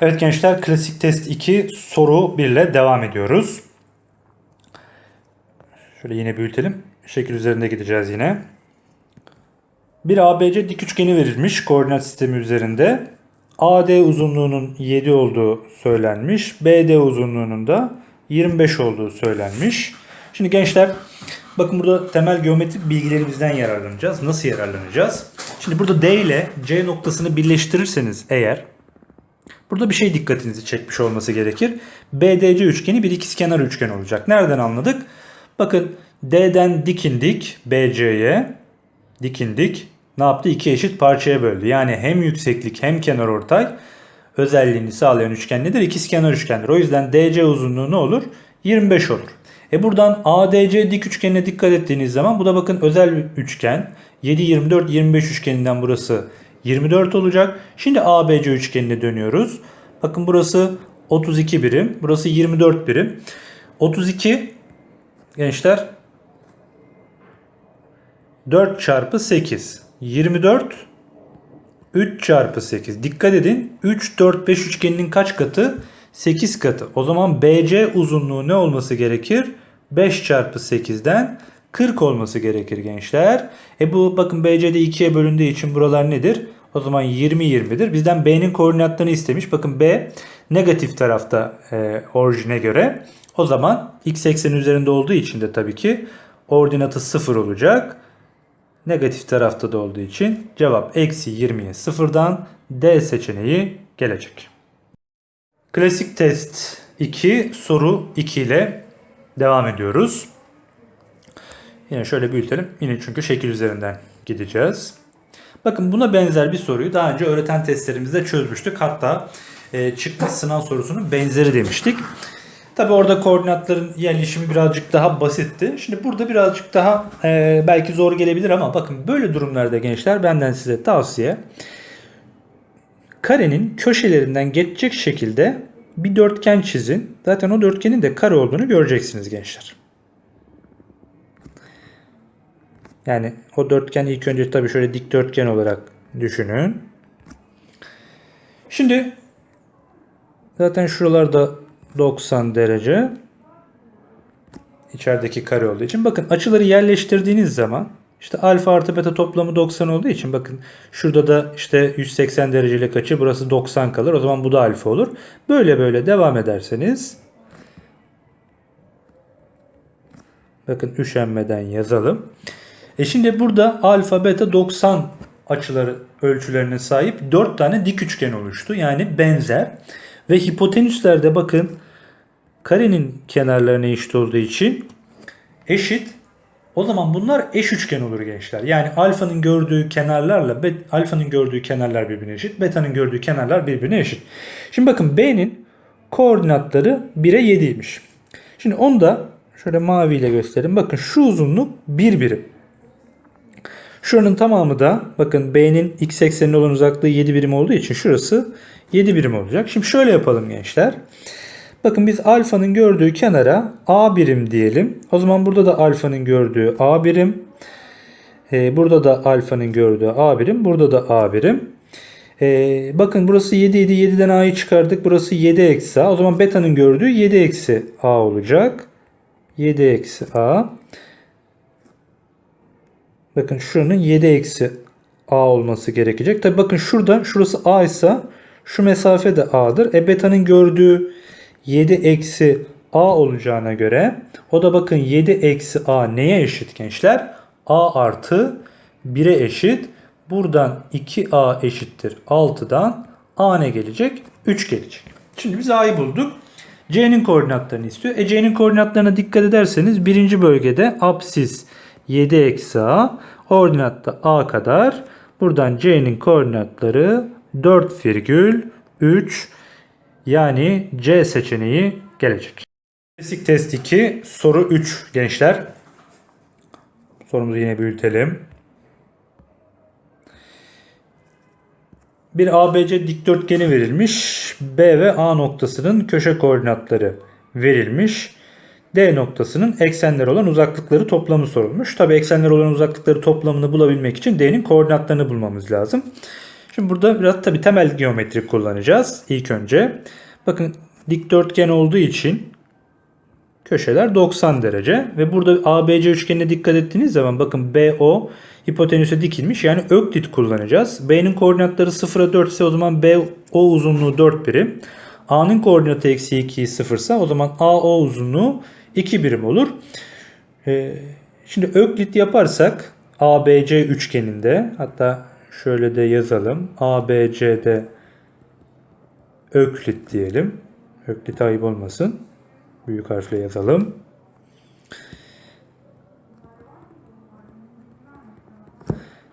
Evet gençler klasik test 2 soru 1 ile devam ediyoruz. Şöyle yine büyütelim. Şekil üzerinde gideceğiz yine. Bir ABC dik üçgeni verilmiş koordinat sistemi üzerinde. AD uzunluğunun 7 olduğu söylenmiş. BD uzunluğunun da 25 olduğu söylenmiş. Şimdi gençler bakın burada temel geometrik bilgilerimizden yararlanacağız. Nasıl yararlanacağız? Şimdi burada D ile C noktasını birleştirirseniz eğer Burada bir şey dikkatinizi çekmiş olması gerekir. BDC üçgeni bir ikizkenar üçgen olacak. Nereden anladık? Bakın D'den dikindik BC'ye. Dikindik. Ne yaptı? İki eşit parçaya böldü. Yani hem yükseklik hem kenarortay özelliğini sağlayan üçgen nedir? İkizkenar üçgendir. O yüzden DC uzunluğu ne olur? 25 olur. E buradan ADC dik üçgenine dikkat ettiğiniz zaman bu da bakın özel bir üçgen. 7 24 25 üçgeninden burası 24 olacak. Şimdi ABC üçgenine dönüyoruz. Bakın burası 32 birim. Burası 24 birim. 32 gençler 4 çarpı 8. 24 3 çarpı 8. Dikkat edin. 3, 4, 5 üçgeninin kaç katı? 8 katı. O zaman BC uzunluğu ne olması gerekir? 5 çarpı 8'den 40 olması gerekir gençler. E bu bakın BC'de 2'ye bölündüğü için buralar nedir? O zaman 20 20'dir. Bizden B'nin koordinatlarını istemiş. Bakın B negatif tarafta e, orijine göre. O zaman x ekseni üzerinde olduğu için de tabii ki ordinatı 0 olacak. Negatif tarafta da olduğu için cevap eksi 20'ye 0'dan D seçeneği gelecek. Klasik test 2 soru 2 ile devam ediyoruz. Yine şöyle büyütelim. Yine çünkü şekil üzerinden gideceğiz. Bakın buna benzer bir soruyu daha önce öğreten testlerimizde çözmüştük. Hatta e, çıkmış sınav sorusunun benzeri demiştik. Tabi orada koordinatların yerleşimi birazcık daha basitti. Şimdi burada birazcık daha e, belki zor gelebilir ama bakın böyle durumlarda gençler benden size tavsiye. Karenin köşelerinden geçecek şekilde bir dörtgen çizin. Zaten o dörtgenin de kare olduğunu göreceksiniz gençler. Yani o dörtgen ilk önce tabii şöyle dikdörtgen olarak düşünün. Şimdi zaten şuralarda 90 derece içerideki kare olduğu için bakın açıları yerleştirdiğiniz zaman işte alfa artı beta toplamı 90 olduğu için bakın şurada da işte 180 derecelik açı burası 90 kalır. O zaman bu da alfa olur. Böyle böyle devam ederseniz bakın üşenmeden yazalım. E şimdi burada alfa beta 90 açıları ölçülerine sahip 4 tane dik üçgen oluştu. Yani benzer. Ve hipotenüslerde bakın karenin kenarlarına eşit olduğu için eşit. O zaman bunlar eş üçgen olur gençler. Yani alfanın gördüğü kenarlarla alfanın gördüğü kenarlar birbirine eşit. Beta'nın gördüğü kenarlar birbirine eşit. Şimdi bakın B'nin koordinatları 1'e 7'ymiş. Şimdi onu da şöyle maviyle göstereyim. Bakın şu uzunluk 1 birim. Şuranın tamamı da bakın B'nin x eksenine olan uzaklığı 7 birim olduğu için şurası 7 birim olacak. Şimdi şöyle yapalım gençler. Bakın biz alfanın gördüğü kenara A birim diyelim. O zaman burada da alfanın gördüğü A birim. Ee, burada da alfanın gördüğü A birim. Burada da A birim. Ee, bakın burası 7 7 7'den A'yı çıkardık. Burası 7 eksi A. O zaman beta'nın gördüğü 7 eksi A olacak. 7 eksi A. Bakın şuranın 7 eksi A olması gerekecek. Tabi bakın şurada şurası A ise şu mesafe de A'dır. E beta'nın gördüğü 7 eksi A olacağına göre o da bakın 7 eksi A neye eşit gençler? A artı 1'e eşit. Buradan 2A eşittir 6'dan A ne gelecek? 3 gelecek. Şimdi biz A'yı bulduk. C'nin koordinatlarını istiyor. E C'nin koordinatlarına dikkat ederseniz birinci bölgede apsis 7 eksi A. Ordinatta A kadar. Buradan C'nin koordinatları 4,3 yani C seçeneği gelecek. Klasik test 2 soru 3 gençler. Sorumuzu yine büyütelim. Bir ABC dikdörtgeni verilmiş. B ve A noktasının köşe koordinatları verilmiş. D noktasının eksenleri olan uzaklıkları toplamı sorulmuş. Tabi eksenleri olan uzaklıkları toplamını bulabilmek için D'nin koordinatlarını bulmamız lazım. Şimdi burada biraz tabii temel geometri kullanacağız ilk önce. Bakın dikdörtgen olduğu için köşeler 90 derece ve burada ABC üçgenine dikkat ettiğiniz zaman bakın BO hipotenüse dikilmiş yani öklit kullanacağız. B'nin koordinatları 0'a 4 ise o zaman BO uzunluğu 4 birim. A'nın koordinatı eksi 2 0 ise o zaman AO uzunluğu 2 birim olur. Ee, şimdi öklit yaparsak ABC üçgeninde hatta şöyle de yazalım. ABC'de öklit diyelim. Öklit ayıp olmasın. Büyük harfle yazalım.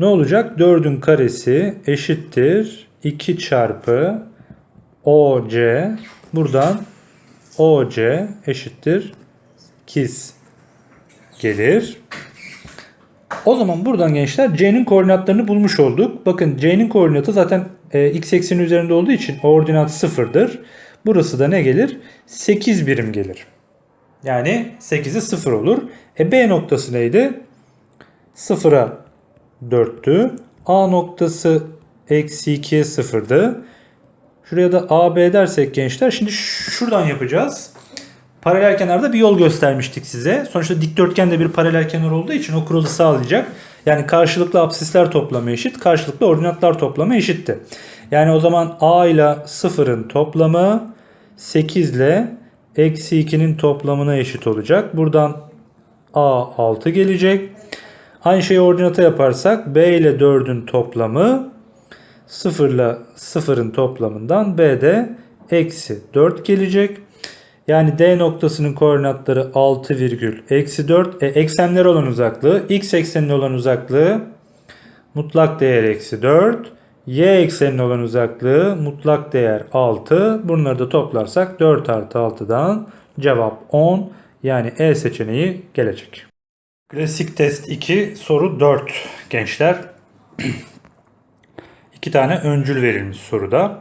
Ne olacak? 4'ün karesi eşittir 2 çarpı OC. Buradan OC eşittir 8 gelir. O zaman buradan gençler C'nin koordinatlarını bulmuş olduk. Bakın C'nin koordinatı zaten e, x ekseni üzerinde olduğu için ordinat sıfırdır. Burası da ne gelir? 8 birim gelir. Yani 8'i 0 olur. E B noktası neydi? 0'a 4'tü. A noktası eksi 2'ye 0'dı. Şuraya da AB dersek gençler. Şimdi şuradan yapacağız. Paralel kenarda bir yol göstermiştik size. Sonuçta dikdörtgen de bir paralel kenar olduğu için o kuralı sağlayacak. Yani karşılıklı absisler toplamı eşit, karşılıklı ordinatlar toplamı eşitti. Yani o zaman A ile 0'ın toplamı 8 ile eksi 2'nin toplamına eşit olacak. Buradan A 6 gelecek. Aynı şeyi ordinata yaparsak B ile 4'ün toplamı 0 ile 0'ın toplamından B'de eksi 4 gelecek. Yani D noktasının koordinatları 6 virgül eksi 4. E, eksenler olan uzaklığı x eksenine olan uzaklığı mutlak değer eksi 4. Y eksenine olan uzaklığı mutlak değer 6. Bunları da toplarsak 4 artı 6'dan cevap 10. Yani E seçeneği gelecek. Klasik test 2 soru 4 gençler. İki tane öncül verilmiş soruda.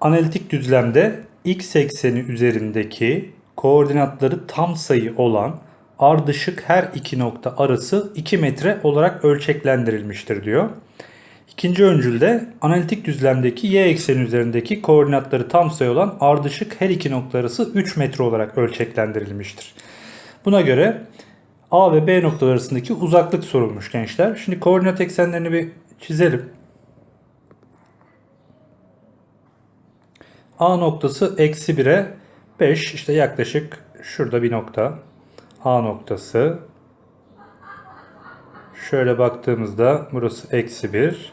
Analitik düzlemde x ekseni üzerindeki koordinatları tam sayı olan ardışık her iki nokta arası 2 metre olarak ölçeklendirilmiştir diyor. İkinci öncülde analitik düzlemdeki y ekseni üzerindeki koordinatları tam sayı olan ardışık her iki nokta arası 3 metre olarak ölçeklendirilmiştir. Buna göre A ve B noktalar arasındaki uzaklık sorulmuş gençler. Şimdi koordinat eksenlerini bir çizelim. A noktası eksi 1'e 5 işte yaklaşık şurada bir nokta. A noktası. Şöyle baktığımızda burası eksi 1.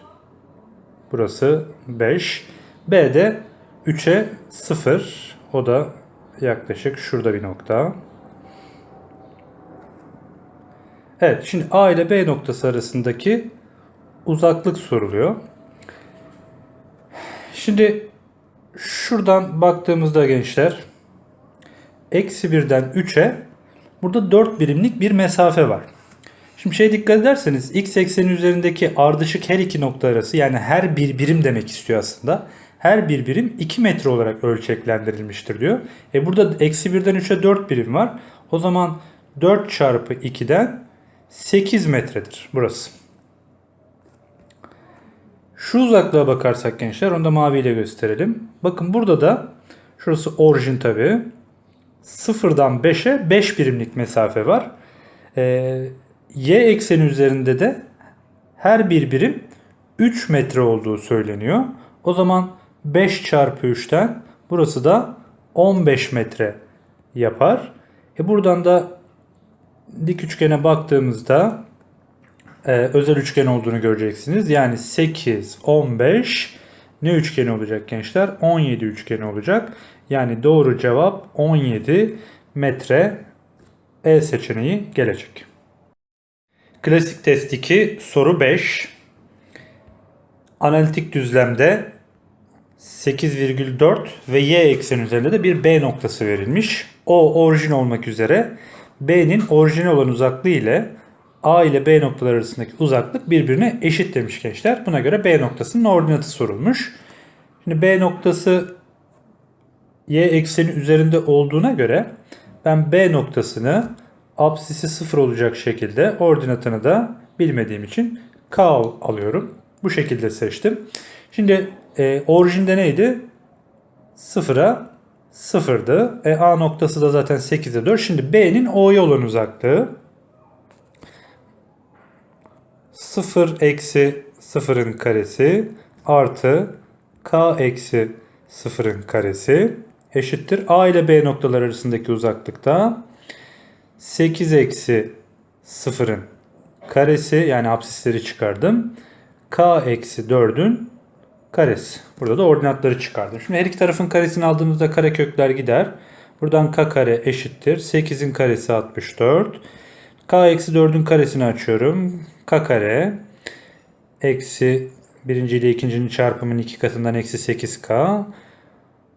Burası 5. B de 3'e 0. O da yaklaşık şurada bir nokta. Evet şimdi A ile B noktası arasındaki uzaklık soruluyor. Şimdi şuradan baktığımızda gençler eksi 1'den 3'e burada 4 birimlik bir mesafe var. Şimdi şey dikkat ederseniz x ekseni üzerindeki ardışık her iki nokta arası yani her bir birim demek istiyor aslında. Her bir birim 2 metre olarak ölçeklendirilmiştir diyor. E burada eksi 1'den 3'e 4 birim var. O zaman 4 çarpı 2'den 8 metredir burası. Şu uzaklığa bakarsak gençler onu da maviyle gösterelim. Bakın burada da şurası orijin tabi. Sıfırdan 5'e 5 birimlik mesafe var. Ee, y ekseni üzerinde de her bir birim 3 metre olduğu söyleniyor. O zaman 5 çarpı 3'ten burası da 15 metre yapar. E buradan da dik üçgene baktığımızda e, özel üçgen olduğunu göreceksiniz. Yani 8, 15 ne üçgeni olacak gençler? 17 üçgeni olacak. Yani doğru cevap 17 metre E seçeneği gelecek. Klasik test 2 soru 5. Analitik düzlemde 8,4 ve y ekseni üzerinde de bir B noktası verilmiş. O orijin olmak üzere B'nin orijine olan uzaklığı ile A ile B noktaları arasındaki uzaklık birbirine eşit demiş gençler. Buna göre B noktasının ordinatı sorulmuş. Şimdi B noktası y ekseni üzerinde olduğuna göre ben B noktasını absisi sıfır olacak şekilde ordinatını da bilmediğim için K alıyorum. Bu şekilde seçtim. Şimdi e, orijinde neydi? Sıfıra sıfırdı. E, A noktası da zaten 8'e 4. Şimdi B'nin O'ya olan uzaklığı 0 eksi 0'ın karesi artı K eksi 0'ın karesi eşittir. A ile B noktalar arasındaki uzaklıkta 8 eksi 0'ın karesi yani absisleri çıkardım. K eksi 4'ün karesi. Burada da ordinatları çıkardım. Şimdi her iki tarafın karesini aldığımızda karekökler gider. Buradan k kare eşittir. 8'in karesi 64. k eksi 4'ün karesini açıyorum. k kare eksi birinci ile ikincinin çarpımının iki katından eksi 8k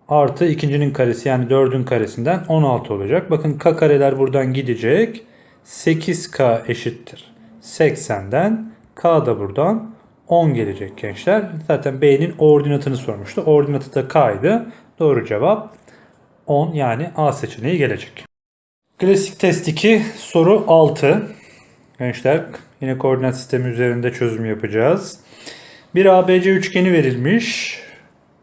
artı ikincinin karesi yani 4'ün karesinden 16 olacak. Bakın k kareler buradan gidecek. 8k eşittir. 80'den k da buradan 10 gelecek gençler. Zaten B'nin ordinatını sormuştu. Ordinatı da K'ydı. Doğru cevap 10 yani A seçeneği gelecek. Klasik test 2 soru 6. Gençler yine koordinat sistemi üzerinde çözüm yapacağız. Bir ABC üçgeni verilmiş.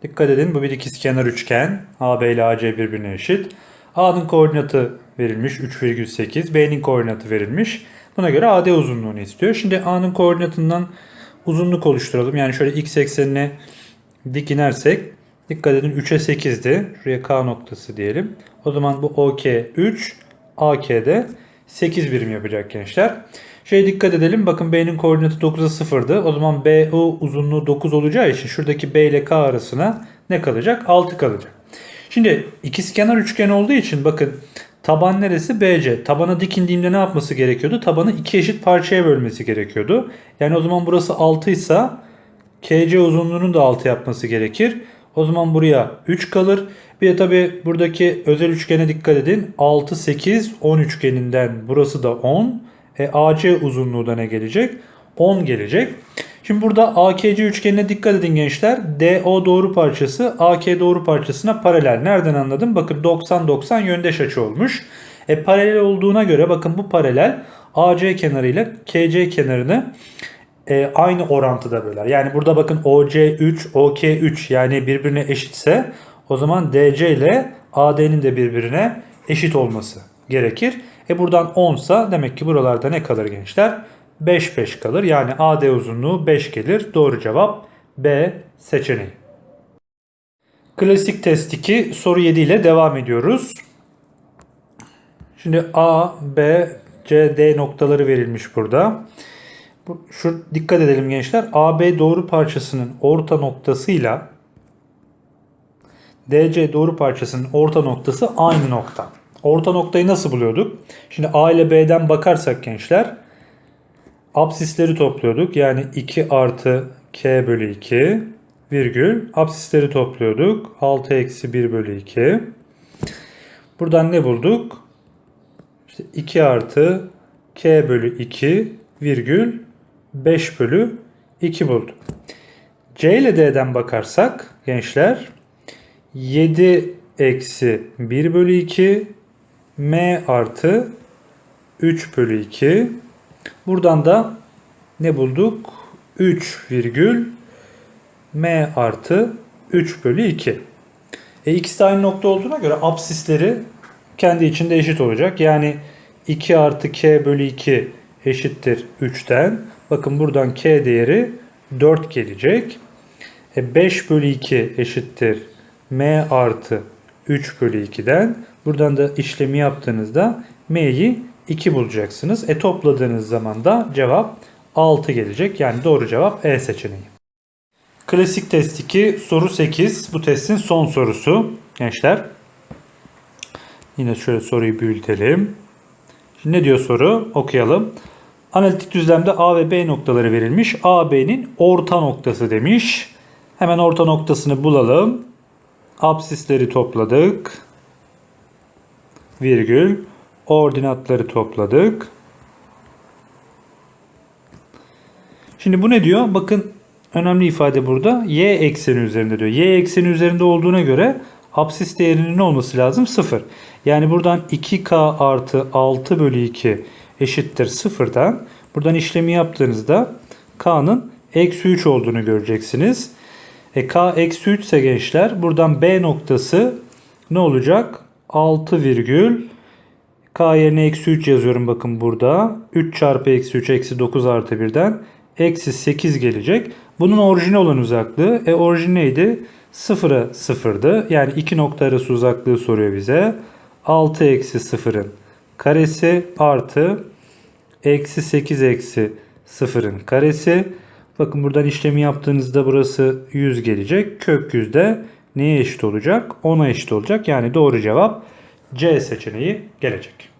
Dikkat edin bu bir ikizkenar üçgen. AB ile AC birbirine eşit. A'nın koordinatı verilmiş 3,8. B'nin koordinatı verilmiş. Buna göre AD uzunluğunu istiyor. Şimdi A'nın koordinatından uzunluk oluşturalım. Yani şöyle x eksenine dik inersek dikkat edin 3'e 8'di. Şuraya K noktası diyelim. O zaman bu OK 3, AK'de 8 birim yapacak gençler. Şeye dikkat edelim. Bakın B'nin koordinatı 9'a 0'dı. O zaman BO uzunluğu 9 olacağı için şuradaki B ile K arasına ne kalacak? 6 kalacak. Şimdi ikizkenar üçgen olduğu için bakın taban neresi? BC. Tabana dik indiğimde ne yapması gerekiyordu? Tabanı iki eşit parçaya bölmesi gerekiyordu. Yani o zaman burası 6 ise KC uzunluğunun da 6 yapması gerekir. O zaman buraya 3 kalır. Bir de tabi buradaki özel üçgene dikkat edin. 6, 8, 10 üçgeninden burası da 10. E, AC uzunluğu da ne gelecek? 10 gelecek. Şimdi burada AKC üçgenine dikkat edin gençler. DO doğru parçası AK doğru parçasına paralel. Nereden anladım? Bakın 90-90 yöndeş açı olmuş. E, paralel olduğuna göre bakın bu paralel AC kenarı ile KC kenarını e, aynı orantıda böler. Yani burada bakın OC3, OK3 yani birbirine eşitse o zaman DC ile AD'nin de birbirine eşit olması gerekir. E buradan 10 sa demek ki buralarda ne kalır gençler? 5 5 kalır. Yani AD uzunluğu 5 gelir. Doğru cevap B seçeneği. Klasik test 2 soru 7 ile devam ediyoruz. Şimdi A, B, C, D noktaları verilmiş burada. Bu- Şu dikkat edelim gençler. AB doğru parçasının orta noktasıyla DC doğru parçasının orta noktası aynı nokta. Orta noktayı nasıl buluyorduk? Şimdi A ile B'den bakarsak gençler absisleri topluyorduk. Yani 2 artı K bölü 2 virgül absisleri topluyorduk. 6 eksi 1 bölü 2. Buradan ne bulduk? İşte 2 artı K bölü 2 virgül 5 bölü 2 bulduk. C ile D'den bakarsak gençler 7 eksi 1 bölü 2 M artı 3 bölü 2 Buradan da ne bulduk? 3 virgül M artı 3 bölü 2. E, ikisi de aynı nokta olduğuna göre absisleri kendi içinde eşit olacak. Yani 2 artı K bölü 2 eşittir 3'ten. Bakın buradan K değeri 4 gelecek. E, 5 bölü 2 eşittir M artı 3 bölü 2'den. Buradan da işlemi yaptığınızda M'yi 2 bulacaksınız. E topladığınız zaman da cevap 6 gelecek. Yani doğru cevap E seçeneği. Klasik test 2 soru 8. Bu testin son sorusu gençler. Yine şöyle soruyu büyütelim. Şimdi ne diyor soru? Okuyalım. Analitik düzlemde A ve B noktaları verilmiş. A, B'nin orta noktası demiş. Hemen orta noktasını bulalım. Absisleri topladık. Virgül. Ordinatları topladık. Şimdi bu ne diyor? Bakın önemli ifade burada. Y ekseni üzerinde diyor. Y ekseni üzerinde olduğuna göre absis değerinin ne olması lazım? 0. Yani buradan 2K artı 6 bölü 2 eşittir 0'dan. Buradan işlemi yaptığınızda K'nın eksi 3 olduğunu göreceksiniz. E k eksi 3 ise gençler buradan B noktası ne olacak? 6 virgül k yerine eksi 3 yazıyorum bakın burada. 3 çarpı eksi 3 eksi 9 artı 1'den eksi 8 gelecek. Bunun orijini olan uzaklığı. E orijin neydi? 0'a 0'dı. Yani iki nokta arası uzaklığı soruyor bize. 6 eksi 0'ın karesi artı eksi 8 eksi 0'ın karesi. Bakın buradan işlemi yaptığınızda burası 100 gelecek. Kök 100 de neye eşit olacak? 10'a eşit olacak. Yani doğru cevap C seçeneği gelecek.